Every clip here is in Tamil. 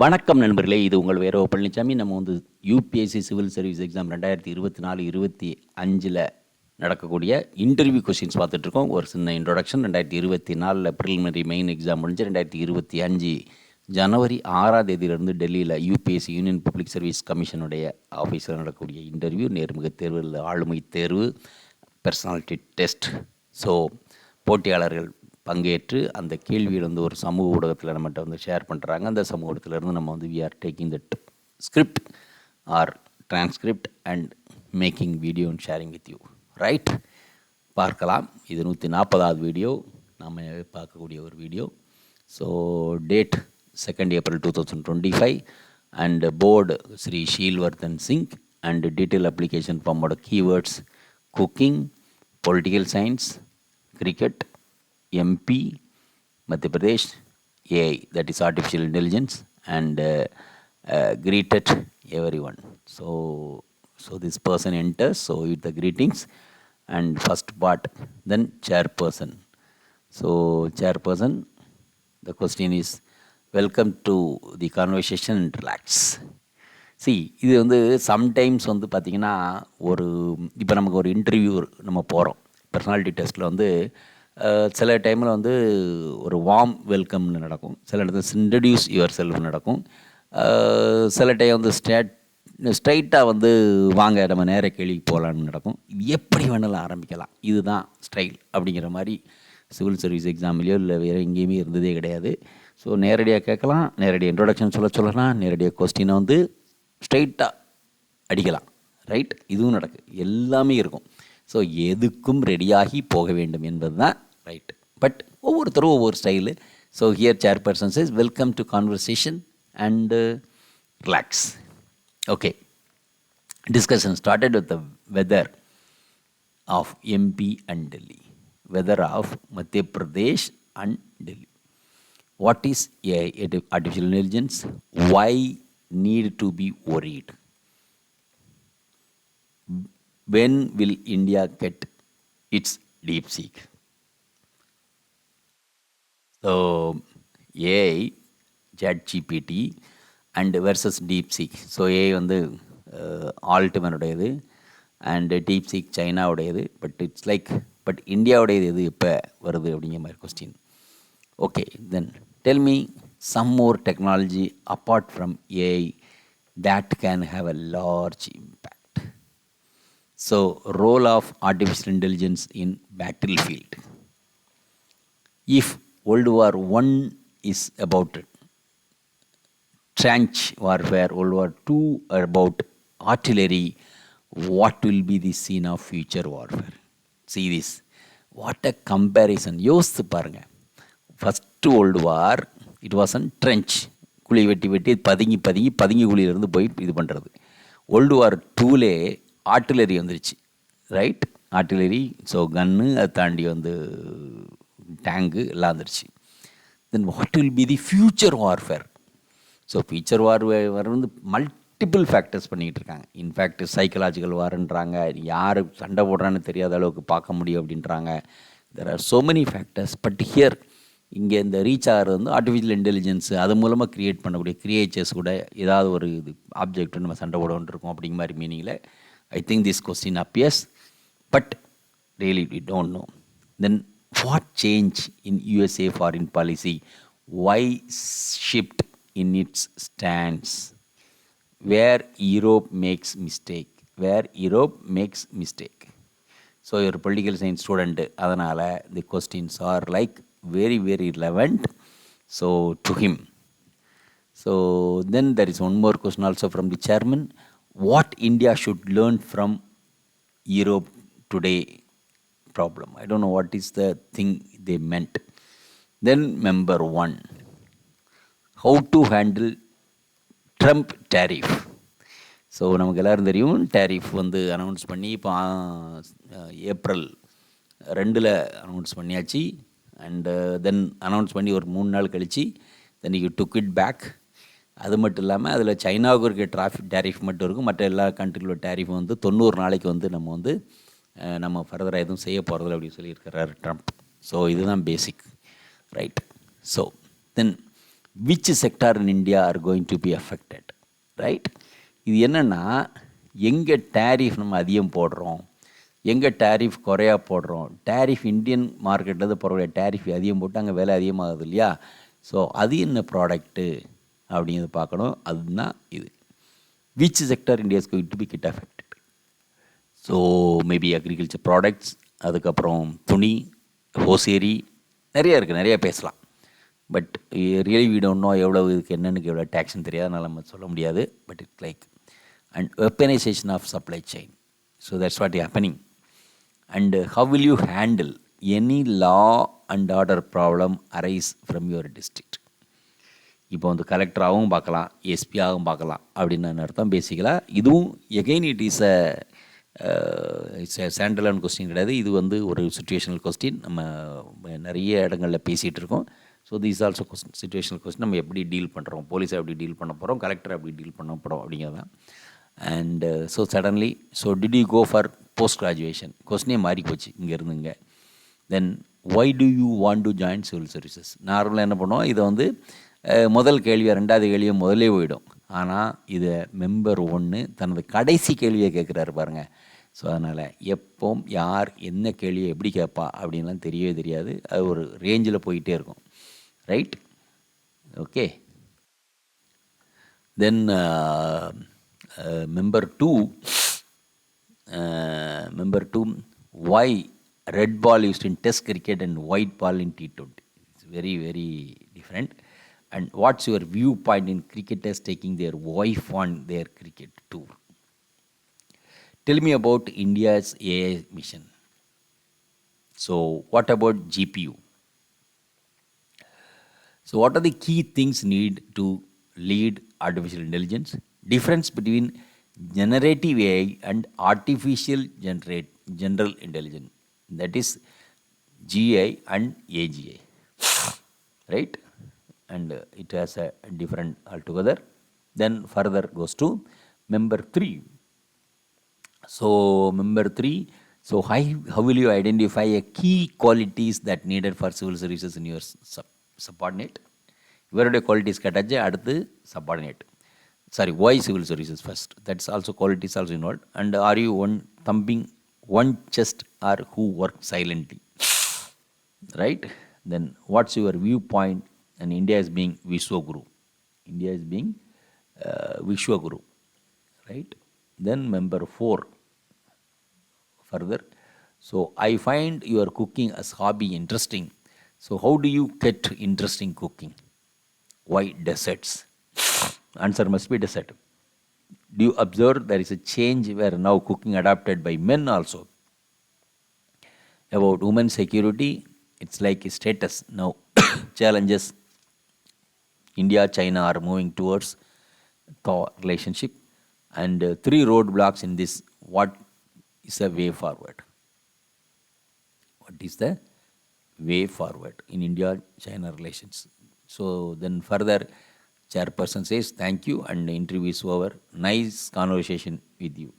வணக்கம் நண்பர்களே இது உங்கள் வேரோ பழனிசாமி நம்ம வந்து யூபிஎஸ்சி சிவில் சர்வீஸ் எக்ஸாம் ரெண்டாயிரத்தி இருபத்தி நாலு இருபத்தி அஞ்சில் நடக்கக்கூடிய இன்டர்வியூ கொஷின்ஸ் பார்த்துட்ருக்கோம். ஒரு சின்ன இன்ட்ரொடக்ஷன் ரெண்டாயிரத்தி இருபத்தி நாலில் ப்ரிலிமினரி மெயின் எக்ஸாம் முடிஞ்சு ரெண்டாயிரத்தி இருபத்தி அஞ்சு ஜனவரி ஆறாம் தேதியிலிருந்து டெல்லியில் யூபிஎஸ்சி யூனியன் பப்ளிக் சர்வீஸ் கமிஷனுடைய ஆஃபீஸில் நடக்கக்கூடிய இன்டர்வியூ நேர்முக தேர்வு ஆளுமை தேர்வு பர்சனாலிட்டி டெஸ்ட் ஸோ போட்டியாளர்கள் பங்கேற்று அந்த கேள்வியில் வந்து ஒரு சமூக ஊடகத்தில் நம்மகிட்ட வந்து ஷேர் பண்ணுறாங்க அந்த சமூக ஊடகத்திலேருந்து நம்ம வந்து we are taking that script or transcript and making video and sharing with you right பார்க்கலாம். இது நூற்றி நாற்பதாவது வீடியோ நம்ம பார்க்கக்கூடிய ஒரு video so date second April two thousand twenty five and board Shri Sheelvardhan Singh and detail application ஃபார்மோட keywords cooking political science cricket MP, Madhya Pradesh, AI, that is artificial intelligence, and uh, uh, greeted everyone. So, so this person enters, so with the greetings, and first part, then chairperson. So, chairperson, the question is, welcome to the conversation and relax. See இது வந்து சம்டைம்ஸ் வந்து பார்த்திங்கன்னா ஒரு இப்போ நமக்கு ஒரு இன்டர்வியூ நம்ம போகிறோம் பர்சனாலிட்டி டெஸ்ட்டில் வந்து அஹ், சில டைமில் வந்து ஒரு வார்ம் வெல்கம்னு நடக்கும். சில இடத்துல இன்ட்ரடியூஸ் யுவர் செல்ஃப் நடக்கும். சில டைம் வந்து ஸ்டேட் ஸ்ட்ரைட்டாக வந்து வாங்க நம்ம நேர கேள்விக்கு போகலான்னு நடக்கும். எப்படி வேணாலும் ஆரம்பிக்கலாம். இதுதான் ஸ்டைல் அப்படிங்கிற மாதிரி சிவில் சர்வீஸ் எக்ஸாம்லேயோ இல்லை வேறு எங்கேயுமே இருந்ததே கிடையாது. ஸோ நேரடியாக கேட்கலாம் நேரடியாக இன்ட்ரொடக்ஷன் சொல்ல சொல்லலாம் நேரடியாக கொஸ்டினை வந்து ஸ்ட்ரைட்டாக அடிக்கலாம். ரைட் இதுவும் நடக்கு. எல்லாமே இருக்கும். ஸோ எதுக்கும் ரெடியாகி போக வேண்டும் என்பது தான் ரைட் பட் ஒவ்வொருத்தரும் ஒவ்வொரு style so here chairpersons is welcome to conversation and relax okay discussion started with the weather of MP and Delhi weather of Madhya Pradesh and Delhi what is artificial intelligence why need to be worried when will India get its DeepSeek so AI chat GPT and versus DeepSeek so AI வந்து ஆல்ட்டுமனுடையது அண்டு டீப் சீக் சைனாவுடையது பட் இட்ஸ் லைக் பட் இந்தியாவுடையது எது இப்போ வருது அப்படிங்கிற மாதிரி question okay then tell me some more technology apart from AI that can have a large impact so role of artificial intelligence in battlefield if world war one is about trench warfare world war two about artillery what will be the scene of future warfare see this what a comparison யோசித்து பாருங்கள் first old war it was on trench குழி வெட்டி வெட்டி பதுங்கி பதுங்கி பதுங்கி குழியிலேருந்து போய் இது பண்ணுறது ஓல்டு வார் டூலே ஆர்டிலரி வந்துருச்சு. ரைட் ஆர்டிலரி ஸோ கன்னு அதை தாண்டி வந்து டேங்கு எல்லாம் வந்துருச்சு. Then what will be the future warfare so future war வந்து மல்டிபிள் ஃபேக்டர்ஸ் பண்ணிக்கிட்டு இருக்காங்க. இன்ஃபேக்ட் சைக்கலாஜிக்கல் வார்ன்றாங்க யார் சண்டை போடுறான்னு தெரியாத அளவுக்கு பார்க்க முடியும் அப்படின்றாங்க. There are so many factors but here இங்கே இந்த ரீச் ஆகிறது வந்து ஆர்டிஃபிஷியல் இன்டெலிஜென்ஸு அது மூலமாக க்ரியேட் பண்ணக்கூடிய க்ரியேச்சர்ஸ் கூட ஏதாவது ஒரு இது ஆப்ஜெக்ட் நம்ம சண்டை போடணுன்ட்டு இருக்கோம் அப்படிங்கிற மாதிரி மீனிங்கில் I think this question appears but really we don't know then what change in usa foreign policy why shift in its stance where europe makes mistake where europe makes mistake so ஒரு பொலிட்டிக்கல் சயின்ஸ் ஸ்டூடெண்ட்டு அதனால் the questions are like very very relevant so to him So then there is one more question also from the chairman. What India should learn from Europe today problem? I don't know what is the thing they meant. Then member one. How to handle Trump tariff so நமக்கு எல்லோரும் தெரியும் டேரிஃப் வந்து அனௌன்ஸ் பண்ணி இப்போ ஏப்ரல் ரெண்டில் அனௌன்ஸ் பண்ணியாச்சு அண்டு தென் அனௌன்ஸ் பண்ணி ஒரு மூணு நாள் கழித்து then you took it back அது மட்டும் இல்லாமல் அதில் சைனாவுக்கு இருக்க டிராஃபிக் டேரிஃப் மட்டும் இருக்கும். மற்ற எல்லா கண்ட்ரிகளோட டேரிஃப் வந்து தொண்ணூறு நாளைக்கு வந்து நம்ம வந்து நம்ம ஃபர்தராக எதுவும் செய்ய போகிறதில்ல அப்படின்னு சொல்லியிருக்கிறார் ட்ரம்ப் ஸோ இதுதான் basic right so then which sector in India are going to be affected right இது என்னென்னா எங்கே டேரிஃப் நம்ம அதிகம் போடுறோம் எங்கே டேரிஃப் குறையா போடுறோம் டேரிஃப் இந்தியன் மார்க்கெட்டில் பரவாயில்ல டேரிஃப் அதிகம் போட்டு அங்கே விலை அதிகமாகுது இல்லையா? ஸோ அது என்ன ப்ராடக்ட்டு அப்படிங்கிறத பார்க்கணும். அதுதான் இது. Which sector India is going to be hit affected so maybe agriculture products அதுக்கப்புறம் துணி ஹோசேரி நிறைய இருக்குது நிறைய பேசலாம். பட் ரியலி வீடு ஒன்றும் எவ்வளோ இதுக்கு என்னென்னு எவ்வளோ டேக்ஸ்னு தெரியாதனால நம்ம சொல்ல முடியாது. But it like and weaponisation of supply chain so that's what happening and how will you handle any law and order problem arise from your district இப்போ வந்து கலெக்டராகவும் பார்க்கலாம் எஸ்பியாகவும் பார்க்கலாம் அப்படின்னு அர்த்தம். பேசிக்கலாக இதுவும் again it is a it's question கிடையாது. இது வந்து ஒரு சுச்சுவேஷனல் கொஸ்டின் நம்ம நிறைய இடங்களில் பேசிகிட்டு இருக்கோம். So this also question situational question நம்ம எப்படி டீல் பண்ணுறோம் போலீஸை எப்படி டீல் பண்ண போகிறோம் கலெக்டரை எப்படி டீல் பண்ண போகிறோம் அப்படிங்கிறது தான் and so suddenly so did you go for post graduation கொஸ்டினே மாறி போச்சு. இங்கே இருந்துங்க then why do you want to join civil services நார்மலாக என்ன பண்ணுவோம்? இதை வந்து முதல் கேள்வியாக ரெண்டாவது கேள்வியை முதலே போயிடும். ஆனால் இதை மெம்பர் ஒன்று தனது கடைசி கேள்வியை கேட்குறாரு பாருங்கள் ஸோ அதனால் எப்போவும் யார் என்ன கேள்வியை எப்படி கேட்பா அப்படின்லாம் தெரியவே தெரியாது. அது ஒரு ரேஞ்சில் போயிட்டே இருக்கும். Right okay then member two member two why red ball used in test cricket and white ball in T twenty it's very very different and what's your viewpoint in cricketers taking their wife on their cricket tour? Tell me about India's AI mission. So, what about GPU? So, what are the key things need to lead artificial intelligence? Difference between generative AI and artificial generate general intelligence. That is GI and AGI. Right? and uh, it has a different altogether. Then further goes to member 3. So member 3, so how, how will you identify a key qualities that needed for civil services in your sub, subordinate? இவருடைய குவாலிட்டிஸ் கேட்டாச்சு அடுத்து subordinate sorry why civil services first that's also qualities also involve and are you one thumping one chest or who work silently right then what's your view point and India is being Vishwaguru. India is being uh, Vishwaguru, right? Then member four. Further, so I find your cooking as hobby interesting. So how do you get interesting cooking? Why desserts? Answer must be dessert. Do you observe there is a change where now cooking adopted by men also? About women security, it's like a status now. Challenges India, China are moving towards the relationship, and uh, three roadblocks in this. What is the way forward? What is the way forward in India-China relations? So then further, chairperson says thank you and the interview is over. Nice conversation with you.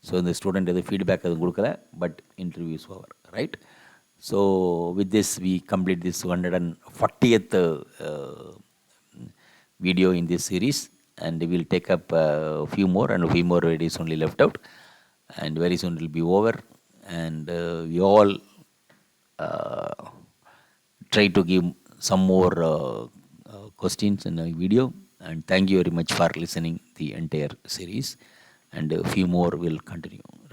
So the student the feedback எதுவும் கொடுக்கல but interview is over, right? So with this we complete this 140th uh, video in this series and we'll take up a few more and a few more videos only left out and very soon it will be over and uh, we all uh, try to give some more uh, uh, questions in the video and thank you very much for listening the entire series and a few more will continue